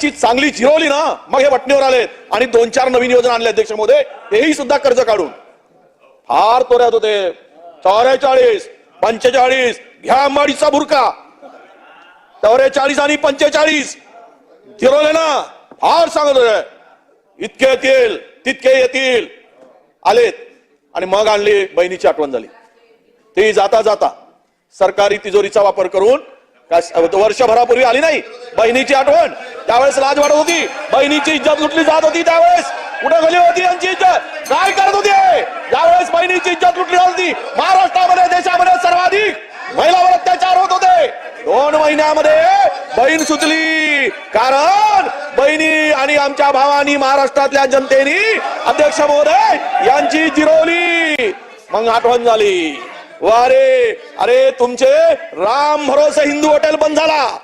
त्यांची चांगली चिरवली ना मग हे वटणीवर आले आणि दोन चार नवीन योजना आणले अध्यक्ष मोदय तेही सुद्धा कर्ज काढून. फार तोऱ्यात होते. चौवेचाळीस पंचेचाळीस घ्या अंबाडीचा बुरका चौवेचाळीस आणि पंचेचाळीस. चिरवले ना फार सांगत होते. इतके येतील तितके येतील. आलेत. आणि मग आणली बहिणीची आठवण झाली. ती जाता जाता सरकारी तिजोरीचा वापर करून वर्षभरापूर्वी आली नाही बहिणीची आठवण. त्यावेळेस लाज वाढत होती. बहिणीची इज्जत लुटली जात होती त्यावेळेस. कुठे गेली होती यांची इज्जत. काय करत होती यावेळेस बहिणीची इज्जत लुटली जात होती. महाराष्ट्रामध्ये देशामध्ये सर्वाधिक महिलावर अत्याचार होत होते. दोन महिन्यामध्ये बहीण सुचली. कारण बहिणी आणि आमच्या भावानी महाराष्ट्रातल्या जनतेनी अध्यक्ष महोदय यांची जिरवली. मग आठवण झाली. वारे. अरे तुमचे राम भरोसे हिंदू हॉटेल बंद झाला.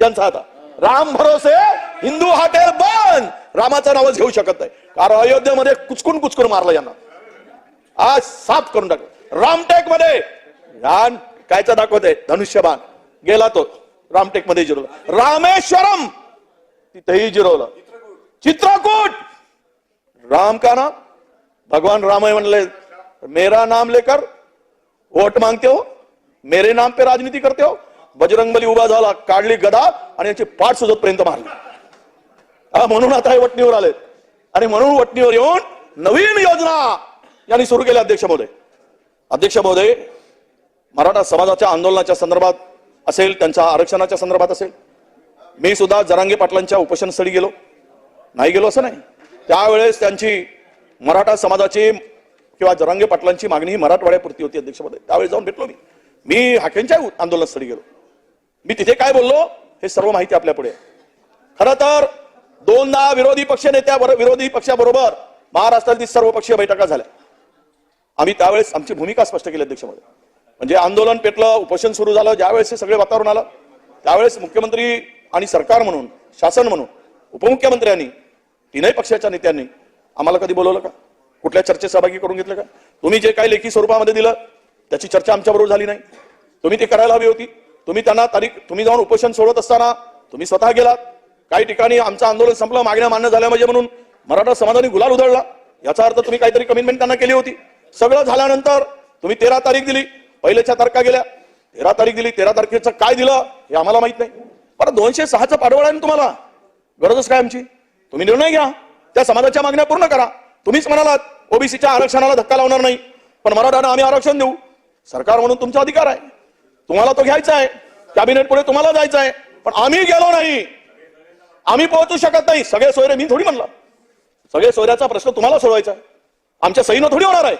यांचा आता. राम भरोसे हिंदू हॉटेल बंद. रामाचं नावच घेऊ शकत नाही. कारण अयोध्येमध्ये कुचकून कुचकून मारलं यांना. आज साफ करून टाकलं. रामटेकमध्ये कायचा दाखवत धनुष्यबाण. गेला तो. रामटेकमध्ये जिरवला. रामेश्वरम! तिथेही जिरवलं. चित्रकूट! राम का नाम? भगवान राम म्हणले. मेरा नाम लेकर वोट मागते हो? मेरे नाम पे राजनीती करते हो? बजरंगबली उभा झाला काढली गदा आणि याची पाठ सुजत पर्यंत मारली. हा, म्हणून आता हे वटणीवर आले. आणि म्हणून वटणीवर येऊन नवीन योजना यांनी सुरू केल्या अध्यक्ष महोदय. अध्यक्ष महोदय मराठा समाजाच्या आंदोलनाच्या संदर्भात असेल त्यांच्या आरक्षणाच्या संदर्भात असेल मी सुद्धा जरांगे पाटलांच्या उपोषणस्थळी गेलो. नाही गेलो असं नाही. त्यावेळेस त्यांची मराठा समाजाची किंवा जरांगे पाटलांची मागणी ही मराठवाड्यापुरती होती अध्यक्षपदे त्यावेळेस जाऊन भेटलो मी. मी हाकेंच्या आंदोलनस्थळी गेलो. मी तिथे काय बोललो? हे सर्व माहिती आपल्या पुढे खरं तर दोनदा विरोधी पक्ष नेत्या विरोधी पक्षाबरोबर महाराष्ट्रातील सर्व पक्षीय बैठका झाल्या. आम्ही त्यावेळेस आमची भूमिका स्पष्ट केली अध्यक्षमध्ये म्हणजे आंदोलन पेटलं उपोषण सुरू झालं ज्यावेळेस हे सगळे वातावरण आलं त्यावेळेस मुख्यमंत्री आणि सरकार म्हणून शासन म्हणून उपमुख्यमंत्र्यांनी तीनही पक्षाच्या नेत्यांनी आम्हाला कधी बोलवलं का? कुठल्या चर्चेत सहभागी करून घेतलं का? तुम्ही जे काही लेखी स्वरूपामध्ये दिलं त्याची चर्चा आमच्याबरोबर झाली नाही. तुम्ही ते करायला हवी होती. तुम्ही त्यांना तारीख तुम्ही जाऊन उपोषण सोडत असताना तुम्ही स्वतः गेलात. काही ठिकाणी आमचं आंदोलन संपलं मागण्या मान्य झाल्या म्हणजे म्हणून मराठा समाजाने गुलाल उधळला. याचा अर्थ तुम्ही काहीतरी कमिटमेंट त्यांना केली होती. सगळं झाल्यानंतर तुम्ही तेरा तारीख दिली. पहिल्याच्या तारखा गेल्या. तेरा तारीख दिली. तेरा तारखेचं काय दिलं हे आम्हाला माहीत नाही. बरं दोनशे सहाचं पाठवळ आहे ना तुम्हाला? गरजच काय आमची? तुम्ही निर्णय घ्या. त्या समाजाच्या मागण्या पूर्ण करा. तुम्हीच म्हणालात ओबीसीच्या आरक्षणाला धक्का लावणार नाही. पण मराठांना आम्ही आरक्षण देऊ. सरकार म्हणून तुमचा अधिकार आहे. तुम्हाला तो घ्यायचा आहे. कॅबिनेट पुढे तुम्हाला जायचं आहे. पण आम्ही गेलो नाही. आम्ही पोहोचू शकत नाही. सगळे सोयरे मी थोडी म्हणला. सगळे सोयऱ्याचा प्रश्न तुम्हाला सोडवायचा आहे. आमच्या सहीनं थोडी होणार आहे.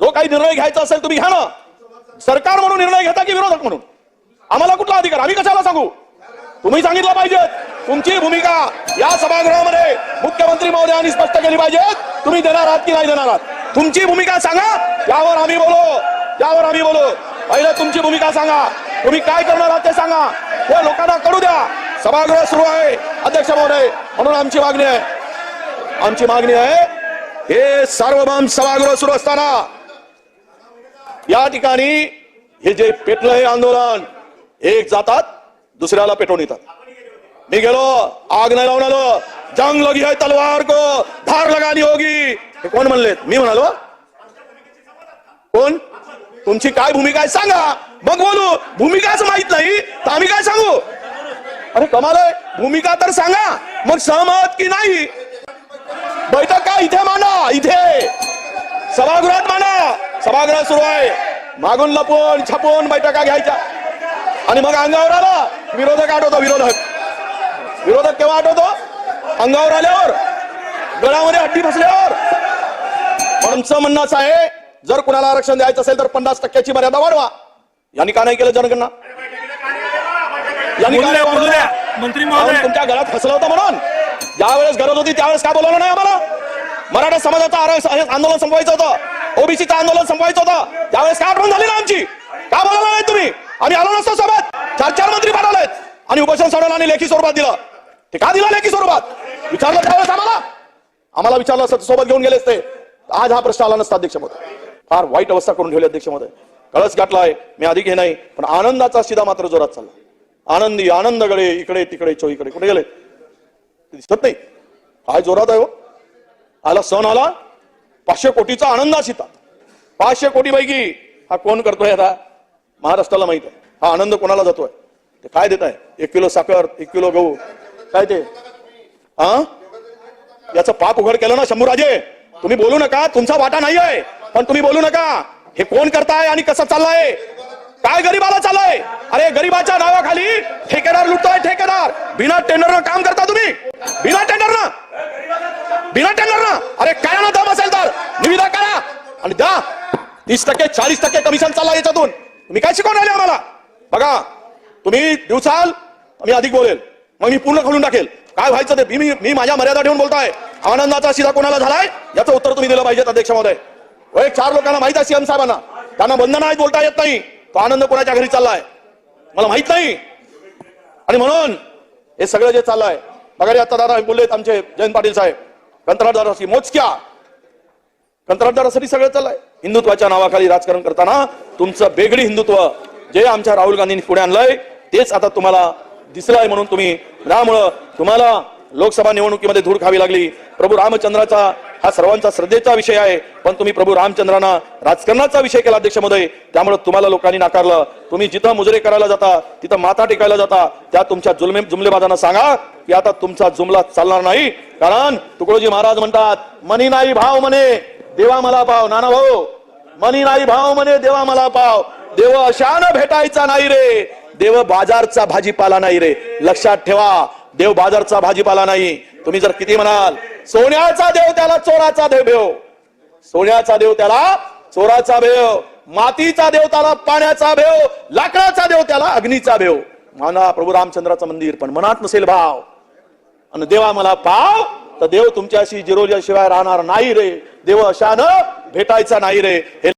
जो काही निर्णय घ्यायचा असेल तुम्ही घ्या ना. सरकार म्हणून निर्णय घेता की विरोधक म्हणून? आम्हाला कुठला अधिकार? आम्ही कशाला सांगू? तुम्ही सांगितलं पाहिजे तुमची भूमिका या सभागृहामध्ये मुख्यमंत्री महोदयांनी स्पष्ट केली पाहिजेत. तुम्ही देणार आहात की नाही देणार आहात? तुमची भूमिका सांगा. यावर आम्ही बोलो. यावर आम्ही बोलो. पहिले तुमची भूमिका सांगा. तुम्ही काय करणार आहात ते सांगा. हे लोकांना कळू द्या. सभागृह सुरू आहे. अध्यक्ष महोदय म्हणून आमची मागणी आहे. आमची मागणी आहे हे सार्वभौम सभागृह सुरू असताना या ठिकाणी हे जे पेटलं हे आंदोलन एक जातात दुसऱ्याला पेटवून येतात. मी गेलो आग नाही लावून आलो जंग लगी है तलवार को. धार लगानी होगी. हे कोण म्हणलेत मी म्हणालो. कोण? तुमची काय भूमिका आहे? सांगा. मग बोलू. भूमिकाच माहीत नाही तर आम्ही काय सांगू? अरे कमाल आहे. भूमिका तर सांगा. मग सहमत की नाही? बैठक का इथे मांडा? इथे. सभागृहात मांडा. सभागृहात सुरू आहे. मागून लपून छपून बैठका घ्यायच्या. आणि मग अंगावर आला. विरोधक आठवतो विरोधक. विरोधक केव्हा आठवतो अंगावर आल्यावर गळामध्ये हड्डी बसल्यावर आमचं म्हणणं असं आहे जर कुणाला आरक्षण द्यायचं असेल तर पन्नास टक्क्याची मर्यादा वाढवा. यांनी का नाही केलं जनगणना? यांनी का नाही मंत्री महोदय. तुमच्या घरात फसलं होतं म्हणून. ज्यावेळेस गरज होती त्यावेळेस का बोलवलं नाही आम्हाला? मराठा समाजाचं आंदोलन संपवायचं होतं. ओबीसीचं आंदोलन संपवायचं होतं. त्यावेळेस का आठवण झाली ना आमची? का बोलवलं नाही तुम्ही? आम्ही आलो नसतो सोबत. चार चार मंत्री पाठवलेत. आणि उपोषण सोडवलं आणि लेखी स्वरूपात दिलं. ते का दिलं लेखी स्वरूपात? विचारलं त्यावेळेस आम्हाला? आम्हाला विचारलं असतं सोबत घेऊन गेले असते आज हा प्रश्न आला नसता अध्यक्षमध्ये फार वाईट अवस्था करून ठेवली अध्यक्षमध्ये कळस गाठलाय मी अधिक हे नाही पण आनंदाचा शिदा मात्र जोरात चालला. आनंदी आनंद गळे इकडे तिकडे चोईकडे. कुठे गेले? दिसत नाही. काय जोरात आहे हो? आला सण आला पाचशे कोटीचा आनंद सीता पाचशे कोटी पैकी हा कोण करतोय आता? महाराष्ट्राला माहीत आहे. हा आनंद कोणाला जातोय? ते काय देत आहे? एक किलो साखर एक किलो गहू. काय ते? हा याचं पाप उघड केलं ना शंभूराजे. तुम्ही बोलू नका तुमचा वाटा नाही आहे पण तुम्ही बोलू नका हे कोण करताय आणि कसं चाललंय? काय गरीबाला चाललंय? अरे गरीबाच्या नावाखाली ठेकेदार लुटतोय ठेकेदार. बिना टेंडरनं काम करता तुम्ही. बिना टेंडरनं. बिना टेंडरनं. अरे काय ना दम असेल तर? निविदा करा. आणि द्या. तीस टक्के चाळीस टक्के कमिशन चालला याच्यातून. तुम्ही काय शिकवून राहिले आम्हाला? बघा तुम्ही दिवसाल मी अधिक बोलेल. मग मी पूर्ण खोलून टाकेल. काय व्हायचं ते? मी- मी माझ्या मर्यादा ठेवून बोलताय. आनंदाचा शिदा कोणाला झालाय? याचं उत्तर तुम्ही दिलं पाहिजे अध्यक्ष महोदय एक चार लोकांना माहीत आहे सीएम साहेबांना. त्यांना बंधन आहेत बोलता येत नाही. तो आनंद कोणाच्या घरी चाललाय? मला माहीत नाही. आणि म्हणून हे सगळं जे चाललंय बघा रे आता दादा बोललेत आमचे जयंत पाटील साहेब. कंत्राटदाराशी मोजक्या कंत्राटदारासाठी सगळं चाललंय. हिंदुत्वाच्या नावाखाली राजकारण करताना तुमचं बेगडी हिंदुत्व जे आमच्या राहुल गांधींनी पुढे आणलंय तेच आता तुम्हाला दिसलाय म्हणून तुम्ही त्यामुळं तुम्हाला लोकसभा निवडणुकीमध्ये धूळ खावी लागली. प्रभू रामचंद्राचा हा सर्वांचा श्रद्धेचा विषय आहे. पण तुम्ही प्रभू रामचंद्रांना राजकारणाचा विषय केला अध्यक्ष महोदय त्यामुळे तुम्हाला लोकांनी नाकारलं. तुम्ही जिथं मुजरे करायला जाता तिथं माथा टेकायला जाता. त्या तुमच्या जुलमे जुमलेबाजांना सांगा की आता तुमचा जुमला चालणार नाही. कारण तुकडोजी महाराज म्हणतात मनी नाही भाव म्हणे देवा मला पाव. नाना भाऊ मनी नाही भाव म्हणे देवा मला पाव. देव अशान भेटायचा नाही रे. देव बाजारचा भाजीपाला नाही रे. लक्षात ठेवा देव बाजारचा भाजीपाला नाही. तुम्ही जर किती म्हणाल सोन्याचा देव त्याला चोराचा देव भेव. सोन्याचा देव त्याला चोराचा भेव. मातीचा देव त्याला पाण्याचा भेव. लाकडाचा देव त्याला अग्नीचा भेव. माना प्रभू रामचंद्राचं मंदिर पण मनात नसेल भाव. आणि देवा मला पाव तर देव तुमच्याशी जिरोल्या शिवाय राहणार नाही रे. देव अशानं भेटायचा नाही रे. हे